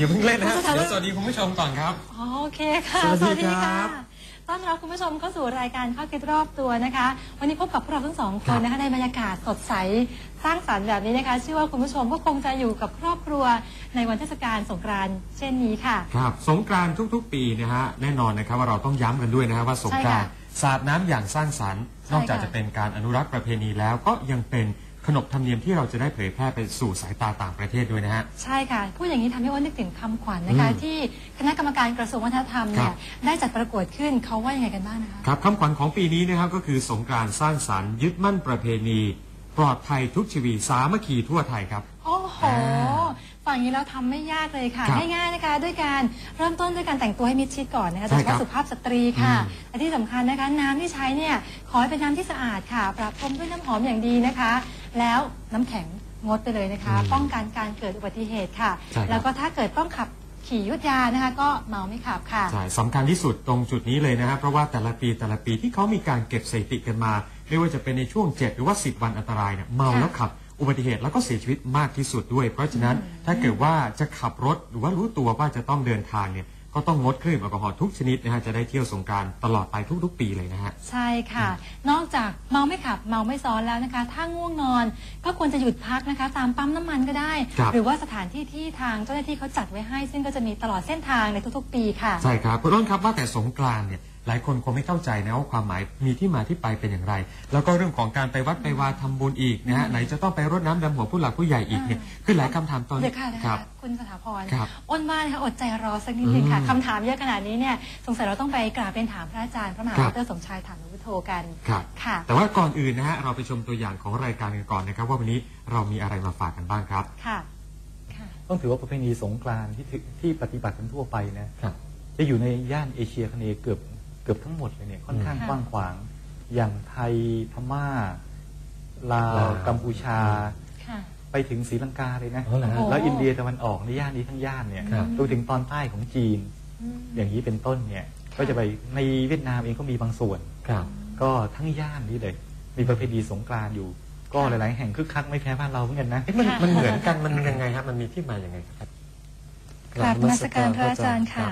อย่าเพิ่งเล่นนะฮะเดี๋ยวสวัสดีคุณผู้ชมก่อนครับ อ๋อโอเคค่ะสวัสดีครับต้อนรับคุณผู้ชมเข้าสู่รายการข้อคิดรอบตัวนะคะ วันนี้พบกับพวกเราทั้งสองคครันบนะคะในบรรยากาศสดใสสร้างสรรค์แบบนี้นะคะเชื่อว่าคุณผู้ชมก็คงจะอยู่กับครอบครัวในวันเทศกาลสงกรานต์เช่นนี้ค่ะ ครับสงกรานต์ทุกๆ ปีนะฮะแน่นอนนะครับว่าเราต้องย้ำกันด้วยนะครับว่าสงกรานต์สาดน้ำอย่างสร้างสรรค์ใช่นอกจากค่ะจะเป็นการอนุรักษ์ประเพณีแล้วก็ยังเป็นข นบธรรมเนียมที่เราจะได้เผยแพร่ไปสู่สายตาต่างประเทศด้วยนะฮะ ใช่ค่ะพูดอย่างนี้ทำให้อ้นนึกถึงคำขวัญนะคะอืมที่คณะกรรมการกระทรวงวัฒนธรรมเนี่ครัยบ ได้จัดประกวดขึ้นเขาว่ายังไงกันบ้างนะคะ ครับคำขวัญของปีนี้นะครับก็คือสงกรานต์สร้างสรรค์ยึดมั่นประเพณี ปลอดภัยทุกชีวิตสามัคคีทั่วไทยครับ โอ้โหอ่าฝั่งนี้เราทำไม่ยากเลยค่ะ ครับง่ายๆนะคะ ด้วยการเริ่มต้นด้วยการแต่งตัวให้มิดชิดก่อนนะคะใช่โดยเฉครัพาะบสุภาพสตรีค่ะอืมและที่สำคัญนะคะ น้ำที่ใช้เนี่ยขอให้เป็นน้ำที่สะอาดค่ะปรับพรมด้วยน้ำหอมอย่างดีนะคะ แล้วน้ำแข็งงดไปเลยนะคะ ป้องกันการเกิดอุบัติเหตุค่ะ ใช่ครับ แล้วก็ถ้าเกิดต้องขับขี่ยุดยานะคะ ก็เมาไม่ขับค่ะ ใช่สำคัญที่สุดตรงจุดนี้เลยนะครับ เพราะว่าแต่ละปีแต่ละปีที่เขามีการเก็บสถิติกันมา ไม่ว่าจะเป็นในช่วง 7 หรือว่า 10 วันอันตรายเนี่ยเมาค่ะ แล้วขับอุบัติเหตุแล้วก็เสียชีวิตมากที่สุดด้วย เพราะฉะนั้นถ้าเกิดว่าจะขับรถหรือว่ารู้ตัวว่าจะต้องเดินทางเนี่ย ก็ต้องงดเครื่องดื่มแอลกอฮอล์ทุกชนิดนะฮะจะได้เที่ยวสงกรารตลอดไปทุกๆ ปีเลยนะฮะ ใช่ค่ะ นอกจากเมาไม่ขับเมาไม่ซ้อนแล้วนะคะ ถ้าง่วงนอน ก็ควรจะหยุดพักนะคะ ตามปั๊มน้ำมันก็ได้ ครับ หรือว่าสถานที่ที่ทางเจ้าหน้าที่เขาจัดไว้ให้ ซึ่งก็จะมีตลอดเส้นทางในทุกๆ ปีค่ะ ใช่ครับคุณต้นครับว่าแต่สงกรานต์เนี่ย หลายคนคงไม่เข้าใจนะว่าความหมายมีที่มาที่ไปเป็นอย่างไร แล้วก็เรื่องของการไปวัดไปวาทำบุญอีกนะฮะไหนจะต้องไปรดน้ำดำหัวผู้หลักผู้ใหญ่อีกเนี่ยคือหลายคำถามตอนเดี๋ยวค่ะนะครัคะบ คุณสถาพรครับอ้นว่านะคะอดใจรอสักนิดนึงค่ะอืมคำถามเยอะขนาดนี้เนี่ยสงสัยเราต้องไปกราบเป็นถามพระอาจารย์พระมหาครัดบ รสมชายถามนุโทกันครับ ค่ะ แต่ว่าก่อนอื่นนะฮะเราไปชมตัวอย่างของรายการกันก่อนนะครับ ว่าวันนี้เรามีอะไรมาฝากกันบ้างครับ ค่ะ ค่ะ ต้องถือว่าประเพณีสงกรานต์ที่ถือที่ปฏิบัติกันทั่วไปนะครับ จะอยู่ในย่านเอเชียคเนย์เกือบเกือบทั้งหมดเลยเนี่ยค่อนข้างค่ะกว้างขวาง อย่างไทยพม่าลาวลาว กัมพูชา ค่ะ ไปถึงศรีลังกาเลยนะอ๋อเหรอฮะ แล้วอินเดียตะวันออกในย่านนี้ทั้งย่านเนี่ยครับ รวมถึงตอนใต้ของจีน อืม อย่างนี้เป็นต้นเนี่ยค่ะก็จะไปในเวียดนามเองก็มีบางส่วน ครับ ก็ทั้งย่านนี้เลย มีประเพณีสงกรานต์อยู่ ก็หลายๆ แห่งคึกคักไม่แพ้บ้านเราเหมือนกันนะ เอ๊ะมันมันเหมือนกันมันยังไงครับมันมีที่มาอย่างไงครับกราบนมัสการพระอาจารย์ค่ะ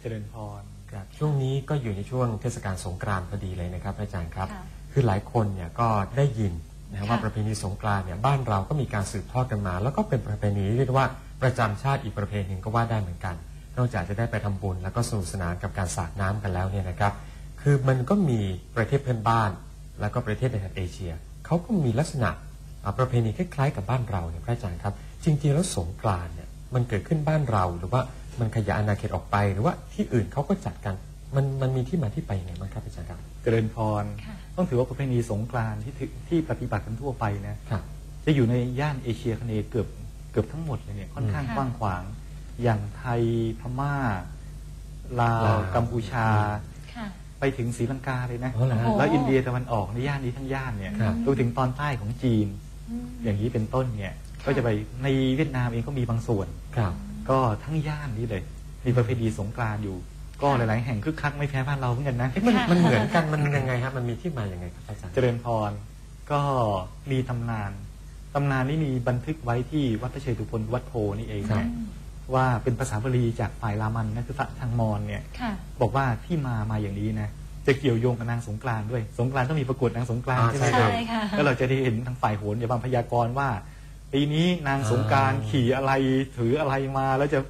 เจริญพร ครับช่วงนี้ก็อยู่ในช่วงเทศกาลสงกรานต์พอดีเลยนะครับอาจารย์ครับ ค่ะคือหลายคนเนี่ยก็ได้ยินนะครับว่าค่ะประเพณีสงกรานต์เนี่ยบ้านเราก็มีการสืบทอดกันมา แล้วก็เป็นประเพณีที่เรียกว่าประจำชาติอีกประเพณีหนึ่งก็ว่าได้เหมือนกัน นอกจากจะได้ไปทำบุญแล้วก็สนุกสนานกับการสาดน้ำกันแล้วเนี่ยนะครับ คือมันก็มีประเทศเพื่อนบ้าน แล้วก็ประเทศในแถบเอเชียเขาก็มีลักษณะอ่าประเพณีคล้ายๆ กับบ้านเราเนี่ยพระอาจารย์ครับ จริงๆแล้วสงกรานต์เนี่ยมันเกิดขึ้นบ้านเราหรือว่า มันขยายอาณาเขตออกไปหรือว่าที่อื่นเขาก็จัดกัน มันมันมีที่มาที่ไปยังไงบ้างครับอาจารย์ครับ เจริญพรค่ะต้องถือว่าประเพณีสงกรานต์ที่ถือที่ปฏิบัติกันทั่วไปนะครับจะอยู่ในย่านเอเชียคเนย์เกือบเกือบทั้งหมดเลยเนี่ยค่อนข้างค่ะกว้างขวาง อย่างไทยพม่าลาวลาวกัมพูชาค่ะไปถึงศรีลังกาเลยนะอ๋อเหรอฮะแล้วอินเดียตะวันออกในย่านนี้ทั้งย่านเนี่ยครับรวมถึงตอนใต้ของจีนอืมอย่างนี้เป็นต้นเนี่ย ก็จะไปในเวียดนามเองก็มีบางส่วนครับ ก็ทั้งย่านนี้เลย มีประเพณีสงกรานต์อยู่ ก็หลาย ๆ แห่งคึกคักไม่แพ้บ้านเราเหมือนกันนะเอ๊ะมันมันเหมือนกันมันยังไงครับ มันมีที่มาอย่างไงครับอาจารย์ เจริญพรก็มีตำนานตำนานนี้มีบันทึกไว้ที่วัดพระเชตุพนวัดโพนี่เองครับนะว่าเป็นภาษาบาลีจากฝ่ายรามันนะคือทางมอญเนี่ยค่ะบอกว่าที่มามาอย่างนี้นะจะเกี่ยวโยงกับนางสงกรานต์ด้วย สงกรานต์ต้องมีประกวดนางสงกรานต์อ่าใช่ไหมใช่ครับใช่ค่ะแล้วเราจะได้เห็นทางฝ่ายโหนอย่าบางพยากรณ์ว่า ปีนี้นางสงกรานต์อ่าขี่อะไรถืออะไรมาแล้วจะ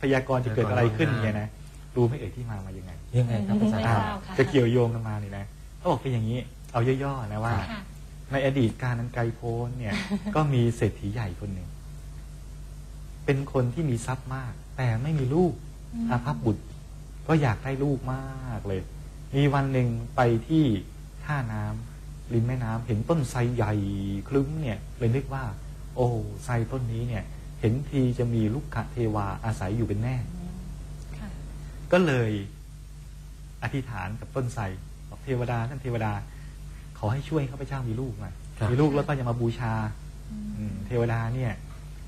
พยากรณ์จะเกิดอะไรขึ้นพยากรณ์เนี่ยนะรู้ไหม่เอ่ยที่มามายังไงยังไงครับอาจารย์ไม่คทรับราบค่ะจะเกี่ยวโยงกันมานี่นะเขาบอกเป็นอย่างนี้ เอาย่อๆนะว่าค่ะในอดีตการนันไกลโพ้นเนี่ย ก็มีเศรษฐีใหญ่คนหนึ่งเป็นคนที่มีทรัพย์มาก แต่ไม่มีลูกอืมอาภัพบุตร ก็อยากได้ลูกมากเลย มีวันหนึ่งไปที่ท่าน้ำริมแม่น้ำเห็นต้นไทรใหญ่คลึ้มเนี่ยเลยนึกว่า โอ้ไทรต้นนี้เนี่ย เห็นทีจะมีลูกขเทวาอาศัยอยู่เป็นแน่ค่ะก็เลยอธิษฐานกับต้นไทรบอกเทวดาท่านเทวดา ขอให้ช่วยข้าพเจ้ามีลูกหน่อยครับมีลูกแล้วก็จะมาบูชาอืมเทวดาเนี่ย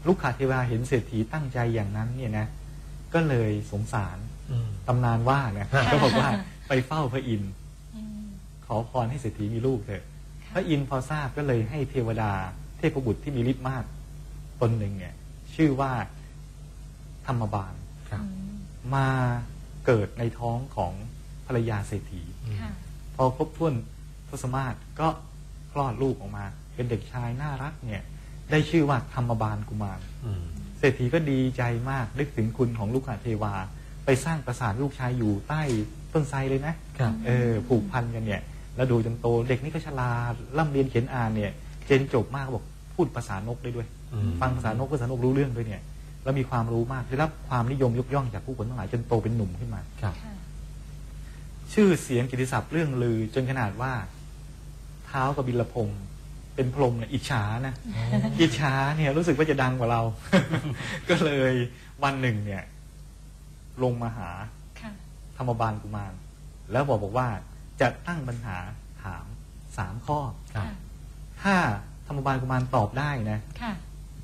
ลูกขาเทวดาเห็นเศรษฐีตั้งใจอย่างนั้น เนี่ยนะก็เลยสงสารอืมตำนานว่านะค่ะก็บอกว่าไปเฝ้าพระอินทร์อืมขอพรให้เศรษฐีมีลูกเถอะพระอินทร์พอทราบก็เลยให้เทวดา เทพบุตรที่มีฤทธิ์มากตนหนึ่งเนี่ย ชื่อว่าธรรมบาลครับอืมมาเกิดในท้องของภรรยาเศรษฐีค่ะพอครบถ้วนทศมาศก็คลอดลูกออกมา เป็นเด็กชายน่ารักเนี่ย ได้ชื่อว่าธรรมบาลกุมารอืมเศรษฐีก็ดีใจมากนึกถึงคุณของลูกหาเทวา ไปสร้างปราสาทลูกชายอยู่ใต้ต้นไทรเลยนะครับเออผูกพันกันเนี่ย แล้วดูจนโตเด็กนี่ก็ฉลาดร่ำเรียนเขียนอ่านเนี่ย เจนจบมากบอกพูดภาษานกได้ด้วยอืมฟังภาษานกภาษานกรู้เรื่องด้วยเนี่ย แล้วมีความรู้มากได้รับความนิยมยกย่องจากผู้คนทั้งหลายจนโตเป็นหนุ่มขึ้นมาครับค่ะชื่อเสียงกิตติศัพท์เรื่องลือจนขนาดว่า เท้าวกับบิลพงศ์เป็นพรหมเนี่ยอิจฉานะอิจฉาเนี่ย รู้สึกว่าจะดังกว่าเรา ก็เลยวันหนึ่งเนี่ย ลงมาหาค่ะธรรมบาลกุมารแล้วบอกบอกว่าจะตั้งปัญหาถามสามข้อครับ ถ้าธรรมบาลกุมารตอบได้นะค่ะ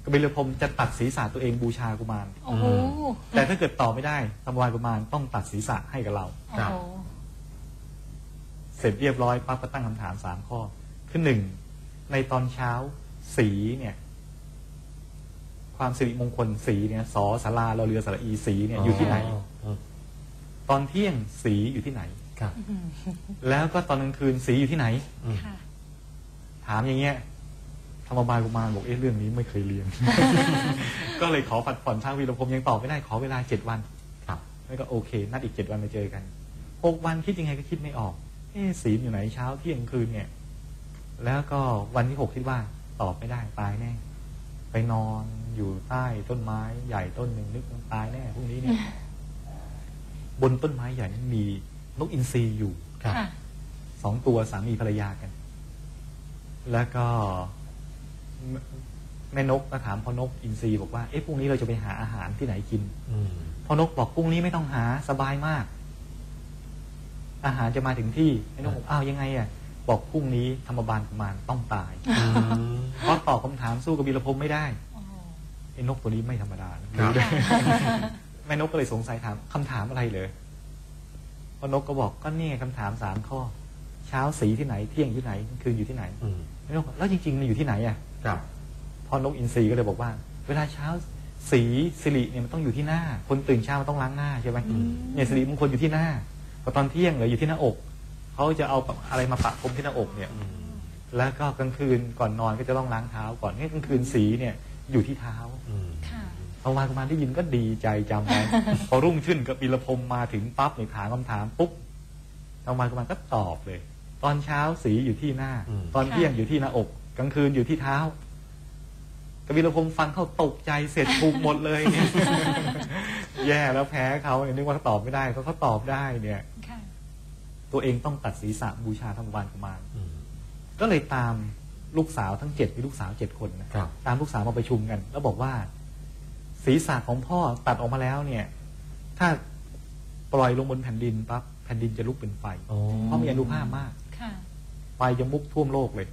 กบิลพรหมจะตัดศีรษะตัวเองบูชากุมาร โอ้โหแต่ถ้าเกิดตอบไม่ได้ธรรมบาลกุมารต้องตัดศีรษะให้กับเรา โอ้ครับโหเสร็จเรียบร้อยปั๊บก็ตั้งคำถามสามข้อ คือหนึ่งในตอนเช้าสีเนี่ย ความสิริมงคลสีเนี่ยสอสาราเราเรือสระอีสีเนี่ยอยู่ที่ไหนอืมตอนเที่ยงสีอยู่ที่ไหน ครับอืมแล้วก็ตอนกลางคืนสีอยู่ที่ไหนอืมค่ะ ถามอย่างเงี้ยธรรมบาลกุมารบอกเอ๊ะเรื่องนี้ไม่เคยเรียน ก็เลยขอผัดผ่อนทางวีรพรหมยังตอบไม่ได้ขอเวลาเจ็ดวันครับแล้วก็โอเค นัดอีกเจ็ดวันมาเจอกันหกวันคิดยังไงก็คิดไม่ออกเอ๊ะศีลอยู่ไหนเช้าเที่ยงคืนเนี่ย แล้วก็วันที่หกคิดว่าตอบไม่ได้ตายแน่ไปนอนอยู่ใต้ต้นไม้ใหญ่ต้นหนึ่งนึกว่าตายแน่พรุ่งนี้เนี่ย บนต้นไม้ใหญ่นั้นมีนกอินทรีอยู่ครับค่ะสองตัวสามีภรรยากัน แล้วก็แม่แม่นกก็ถามพ่อนกอินทรีบอกว่าเอ๊ะพรุ่งนี้เราจะไปหาอาหารที่ไหนกินอืมพอนกบอกพรุ่งนี้ไม่ต้องหาสบายมาก อาหารจะมาถึงที่ไอ้นกบอกอ้าวยังไงอะบอกพรุ่งนี้ธรรมบาลกุมารต้องตายอืมเพราะตอบคำถามสู้กับบีรพรหมไม่ได้โอ้โหไอ้นกตัวนี้ไม่ธรรมดานะครับรู้ด้วยแม่นกก็เลยสงสัยถามคำถามอะไรเลยพอนกก็บอกก็เนี่ยคำถามสามข้อ เช้าสีที่ไหน เที่ยงที่ไหนคืนอยู่ที่ไหนอืมแม่นกบอกแล้วจริงๆมันอยู่ที่ไหนอะครับ พอนกอินทรีก็เลยบอกว่า เวลาเช้าสีสิริเนี่ยมันต้องอยู่ที่หน้า คนตื่นเช้ามันต้องล้างหน้าใช่ไหมอืมเนี่ยสิริมงคลอยู่ที่หน้าพอตอนเที่ยงเหลืออยู่ที่หน้าอกเขาจะเอาอะไรมาปะพรมที่หน้าอกเนี่ยอืมแล้วก็กลางคืนก่อนนอนก็จะต้องล้างเท้า ก่อนเนี่ยกลางคืนสีเนี่ยอยู่ที่เท้าอืมค่ะพอวานกุมารได้ยินก็ดีใจจำไว้พอรุ่งขึ้นกับปีละพรมมาถึงปั๊บเนี่ยถามคำถามปุ๊บทางวานกุมารก็ตอบเลย ตอนเช้าสีอยู่ที่หน้า อืม ตอนเที่ยงอยู่ที่หน้าอก กลางคืนอยู่ที่เท้ากบิลพรหมฟังเขาตกใจเสร็จถูกหมดเลยเนี่ย แย่แล้วแพ้เขาเนี่ยนึกว่าเขาตอบไม่ได้เขาเขาตอบได้เนี่ย ค่ะ ตัวเองต้องตัดศีรษะบูชาธรรมวานกุมาร อืม ก็เลยตามลูกสาวทั้งเจ็ดมีลูกสาวเจ็ดคนนะครับ ตามลูกสาวมาประชุมกัน แล้วบอกว่า ศีรษะของพ่อตัดออกมาแล้วเนี่ย ถ้าปล่อยลงบนแผ่นดินปั๊บแผ่นดินจะลุกเป็นไฟโอ้เพราะมีอนุภาพมากค่ะ ไฟจะมุกท่วมโลกเลย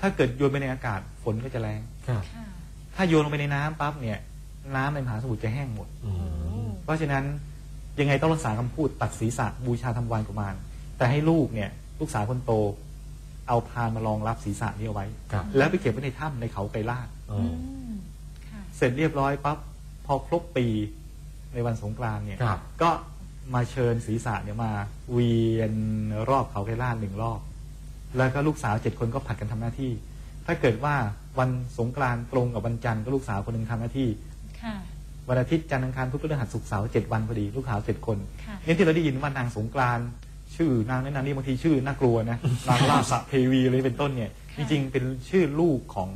ถ้าเกิดโยนไปในอากาศฝนก็จะแรงครับค่ะถ้าโยนลงไปในน้ำปั๊บเนี่ย น้ำในมหาสมุทรจะแห้งหมดอืมเพราะฉะนั้นยังไงต้องรักษาคำพูดตัดศีรษะบูชาธรรมวานกุมารแต่ให้ลูกเนี่ยลูกสาวคนโต เอาพานมารองรับศีรษะนี้เอาไว้ครับแล้วไปเก็บไว้ในถ้ำในเขาไกรลาดโอ้อืมค่ะเสร็จเรียบร้อยปั๊บพอครบปีในวันสงกรานต์เนี่ยครับก็มาเชิญศีรษะเนี่ยมาเวียนรอบเขาไกรลาดหนึ่งรอบ แล้วก็ลูกสาวเจ็ดคนก็ผัดกันทำหน้าที่ ถ้าเกิดว่าวันสงกรานต์ตรงกับวันจันทร์ก็ลูกสาวคนหนึ่งทำหน้าที่ค่ะวันอาทิตย์จันทร์อังคารพุธพฤหัสศุกร์เสาร์เจ็ดวันพอดีลูกสาวเจ็ดคนค่ะเนี่ยที่เราได้ยินว่านางสงกรานต์ชื่อนางนั้นนางนี้บางทีชื่อน่ากลัวนะนางลาสะเทวีอะไรเป็นต้นเนี่ยค่ะจริงๆเป็นชื่อลูกของ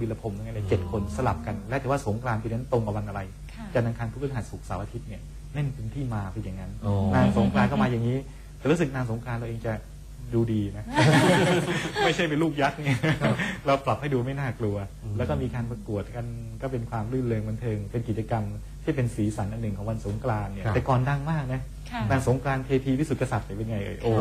วิรพรหมนั่นเองเจ็ดคนสลับกัน และแต่ว่าสงกรานต์ปีนั้นตรงกับวันอะไรค่ะจันทร์อังคารพุธพฤหัสศุกร์เสาร์อาทิตย์เนี่ยนั่นเป็นที่มาเป็นอย่างนั้นโอ้นางสงกรานต์ก็มาอย่างนี้แต่รู้สึกนางสงกรานต์เราเองจะ ดูดีนะ ไม่ใช่เป็นลูกยักษ์เนี่ยเราปรับให้ดูไม่น่ากลัวอืมแล้วก็มีการประกวดกันก็เป็นความรื่นเริงบันเทิง เป็นกิจกรรมที่เป็นสีสันอันหนึ่งของวันสงกรานต์เนี่ยครับแต่ก่อนดังมากนะค่ะนางสงกรานต์เทพีวิสุทธิกษัตริย์เนี่ยเป็นไงเอ่ยโอ้